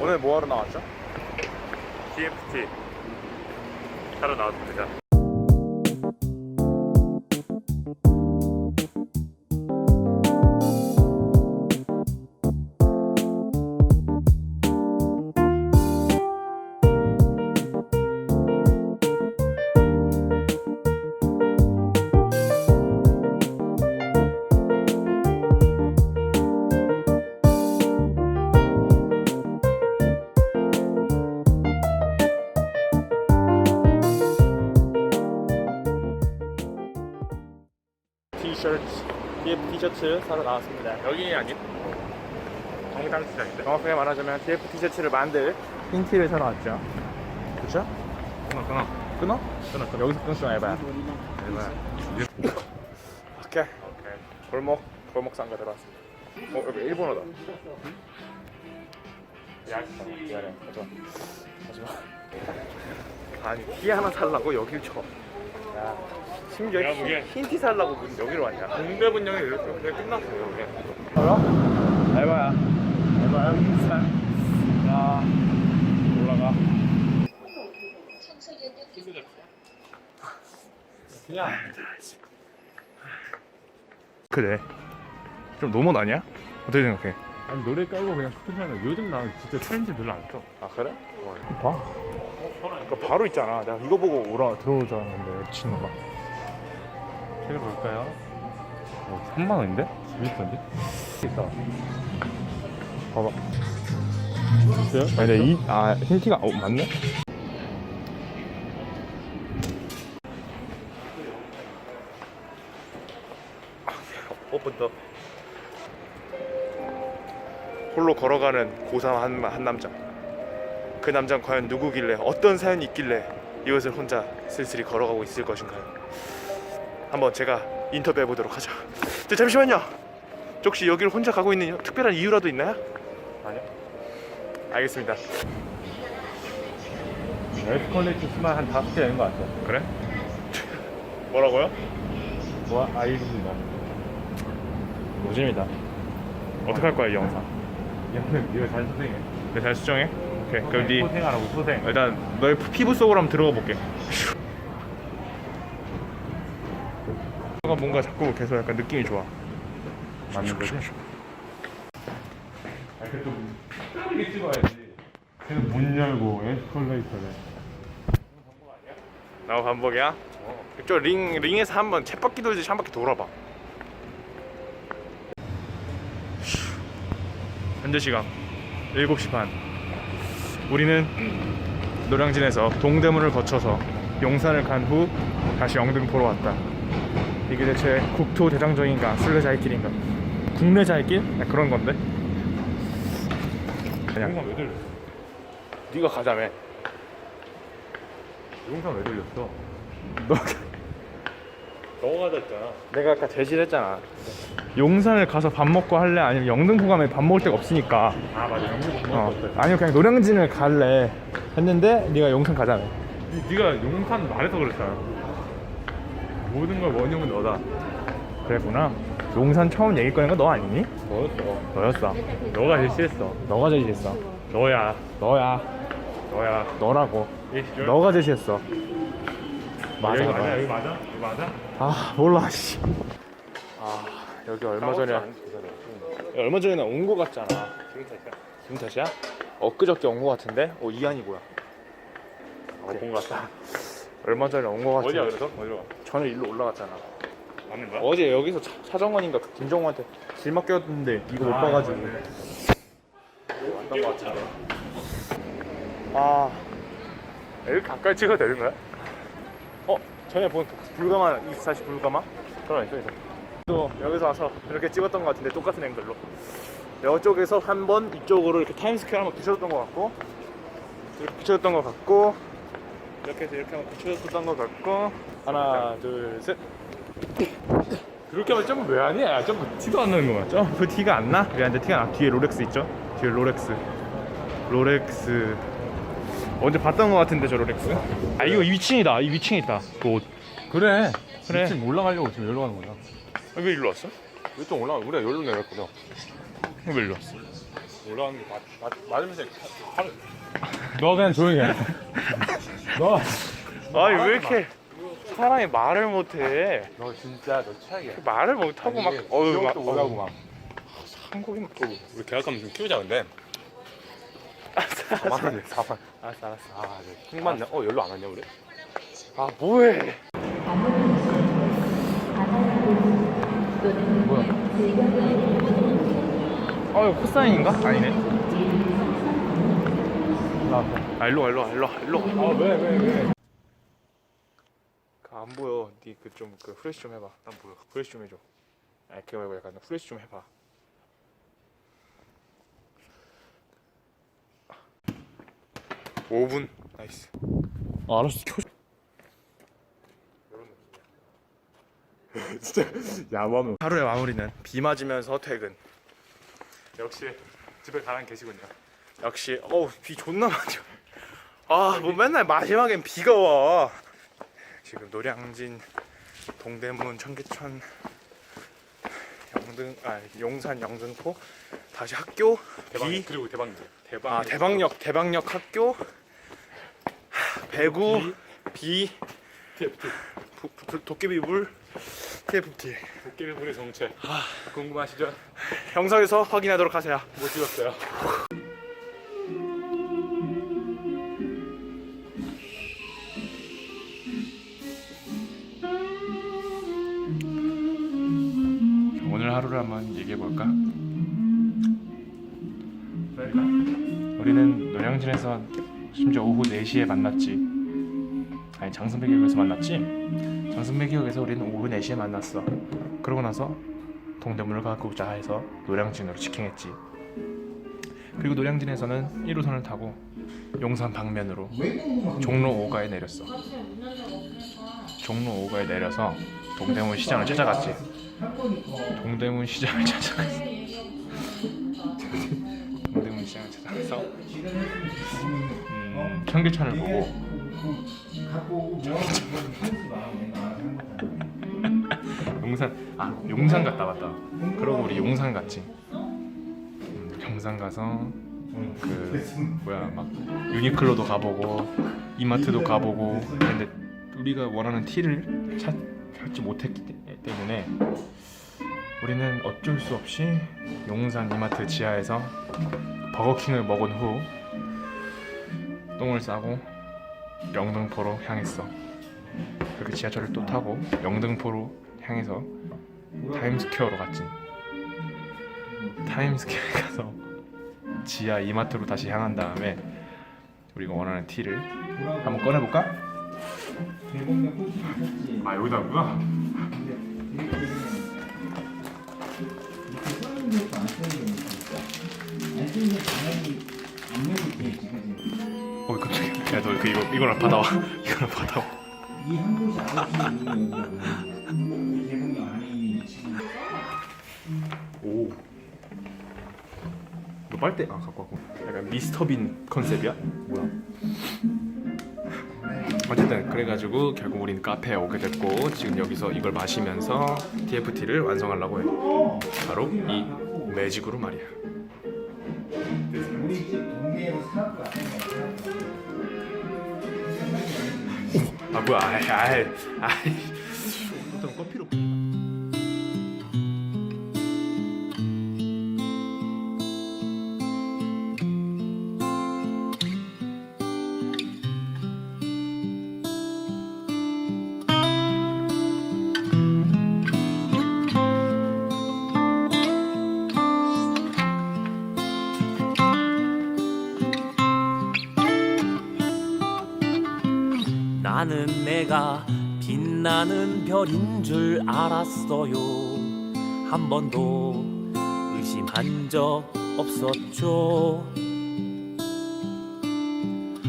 오늘 뭐 하러 나왔죠? TFT 타러 나왔습니다. 티셔츠, TF 티셔츠 사러 나왔습니다. 여기 아닌? 정상 시장인데. 정확하게 말하자면 TF 티셔츠를 만들 흰티를 사러 왔죠. 그쵸? 끊어 끊어. 끊어? 끊어 끊어. 여기서 끊지 말봐요. 해봐. 오케이. 오케이. 골목, 골목 상가 들어왔습니다. 어, 여기 일본어다. 야, 미안해. 하지마. 하지마. 아니, 티 하나 살라고 여길 쳐. 야, 심지어 야, 그게- 흰티 살라고 무슨 여기로 왔냐? 공대 분량이 이렇게 끝났어요. 그냥. 알아? 알바야. 알바야. 야, 올라가. 그냥. 그래. 좀 노멀 아니야? 어떻게 생각해? 아니 노래 깔고 그냥 스피커는 요즘 나 진짜 트렌드 별로 안 써. 아 그래? 봐. 그러니까 바로 있잖아. 내가 이거 보고 오라 들어오자는데 미친놈아. 책을 볼까요? 어, 3만 원인데? 재밌던데? 있어. 봐봐. 있어요? 아니 근데 이, 아 흰티가 어 맞네? 오픈 더 홀로 걸어가는 고3 한, 한 남자 그 남자는 과연 누구길래 어떤 사연이 있길래 이것을 혼자 쓸쓸히 걸어가고 있을 것인가요 한번 제가 인터뷰해 보도록 하죠 저 잠시만요 저 혹시 여기를 혼자 가고 있는 특별한 이유라도 있나요? 아니요. 알겠습니다 에스컬레이터 수만 한 다섯 개 되는 것 같아. 그래? 뭐라고요? 뭐 아이입니다. 노잼이다. 어떻게 할 거야 이 영상? 얘는 네가 잘 수생해. 내잘 수정해? 오케이. 그럼 네 소생하라고 소생. 일단 너의 피부 속으로 한번 들어가 볼게. 뭔가 뭔가 자꾸 계속 약간 느낌이 좋아. 맞는 거지? 아, 그래도 이게 찍어야지. 그래서 문 열고 에스컬레이터를. 나와 반복이야? 이쪽 링 링에서 한번 쳇바퀴 돌듯이 한 바퀴 돌아봐. 현재 시각 7시 반. 우리는 노량진에서 동대문을 거쳐서 용산을 간 후 다시 영등포로 왔다. 이게 대체 국토 대장정인가 순례자의 길인가? 국내자의 길? 야, 그런 건데. 그냥 영상 왜 들렸어? 네가 가자며. 영상 왜 들렸어? 너 너가 가졌잖아. 내가 아까 제시했잖아. 용산을 가서 밥 먹고 할래? 아니면 영등포 가면 밥 먹을 데가 없으니까. 아 맞아 못 어. 아니면 그냥 노량진을 갈래 했는데 네가 용산 가자며. 네가 용산 말해서 그랬잖아. 모든 걸 원흉은 너다. 그랬구나. 용산 처음 얘기 꺼낸 거너 아니니? 너였어. 너였어. 너가 제시했어. 너가 제시했어. 너야. 너야. 너야. 너라고. 이 시절. 너가 제시했어. 맞아. 여기 맞아. 여기 맞아 여기 맞아. 아 몰라 씨. 아 여기 얼마 전에 얼마 전에 온거 같잖아. 지금 탓이야. 지금 탓이야? 엊그저께 온 거 같은데? 어 이한이 뭐야? 본것 같다. 얼마 전에 온 거 같은데. 어디야 그래서? 어디로 가? 저는 일로 올라갔잖아. 맞는 거야? 어제 여기서 차, 차정원인가 그 김정우한테 길 맡겼는데 이거 못 아, 봐가지고 맞네. 왔던 것 같은데. 아 여기 가까이 찍어도 되는 거야? 어? 전에 본그 불가마 24시 불가마? 그럼 있어 있어. 또 여기서 와서 이렇게 찍었던 것 같은데 똑같은 앵글로 이쪽에서 한 번 이쪽으로 이렇게 타임스퀘어 한번 비춰줬던 것 같고 이렇게 비춰줬던 것 같고 이렇게 해서 이렇게 한번 비춰줬던 것 같고 하나 둘셋 그렇게 하면 점프 왜 하니? 야 점프 티도 안 나는 거야. 점프 티가 안 나? 미안한데 티가 나 뒤에 롤렉스 있죠? 뒤에 롤렉스 롤렉스 언제 봤던 것 같은데 저 롤렉스 아 이거 이 위층이다 이 위층에 있다 그 옷. 그래. 그래. 지금 올라가려고 지금 여기로 가는 거야. 아, 왜 일로 왔어? 이쪽 올라가. 우리가 여기로 내렸거든. 왜 일로 왔어? 올라가는 게 맞, 맞, 맞으면서 하루 너 그냥 조용히 해. 너, 아니 왜 이렇게 사람이 말을 못해? 너 진짜 너 최악이야. 말을 못하고 막 어유 막 기억도 못하고 막. 한국인 또 우리 계약하면 좀 키우자 근데. 알았어 4만 원에 4만. 알았어 알았어 아, 네. 킹 맞네. 어, 열로 안 왔냐 우리? 아 뭐해 어 이거 코사인인가? 아니네 아 일로 와 일로 와 일로 와 일로 와. 아, 왜, 왜, 왜? 그안 보여. 니 그 좀그 프레시 좀 해봐. 난 보여. 프레시 좀 해줘. 아 그거 말고 약간 프레시 좀 해봐. 오분 나이스. 아, 알았어. 켜. 진짜 야밤 하루의 마무리는 비 맞으면서 퇴근. 역시 집에 가랑 계시군요 역시 어우 비 존나 맞아 아뭐 맨날 마지막엔 비가 와 지금 노량진 동대문 청계천 영등 아 용산 영등포 다시 학교 대박. 비 그리고 대박이지. 대박. 아 대방역 대방역 학교 하, 배구 비 TFT. 부- 부- 도깨비 물 TFT 도깨비불의 정체. 궁금하시죠? 영상에서 확인하도록 하세요. 못 찍었어요. 한번 얘기해 볼까? 우리는 노량진에서 심지어 오후 4시에 만났지. 아니 장승배기역에서 만났지. 장승배기역에서 우리는 오후 4시에 만났어. 그러고 나서 동대문을 가고자 해서 노량진으로 직행했지. 그리고 노량진에서는 1호선을 타고 용산 방면으로 종로 5가에 내렸어. 종로 5가에 내려서 동대문 시장을 찾아갔지. 동대문 시장을 찾아갔어. 동대문 시장을 찾아가서 음, 청계천을 보고 용산 아 용산 갔다 왔다. 그러고 우리 용산 갔지. 음, 용산 가서 그 뭐야 막 유니클로도 가보고 이마트도 가보고 근데 우리가 원하는 티를 찾, 찾지 못했기 때- 때문에 우리는 어쩔 수 없이 용산 이마트 지하에서 버거킹을 먹은 후 똥을 싸고 영등포로 향했어. 그렇게 지하철을 또 타고 영등포로 향해서 타임스퀘어로 갔지. 타임스퀘어에 가서 지하 이마트로 다시 향한 다음에 우리가 원하는 티를 한번 꺼내볼까? 아 여기다 구나 어 깜짝이야 야너 그 이거 이거나 받아와 이거나 받아와 이 한 곳이 아버지 개봉이 안에 있는 지금 오. 너 빨대 아 갖고 왔고. 약간 미스터빈 컨셉이야? 뭐야? 어쨌든 그래가지고 결국 우린 카페에 오게 됐고 지금 여기서 이걸 마시면서 TFT를 완성하려고 해. 바로 이 매직으로 말이야. 우리 집 동네에서 사업가 아 뭐야? 아이 아이 아이. 어떤 커피로. 나는 내가 빛나는 별인 줄 알았어요. 한 번도 의심한 적 없었죠.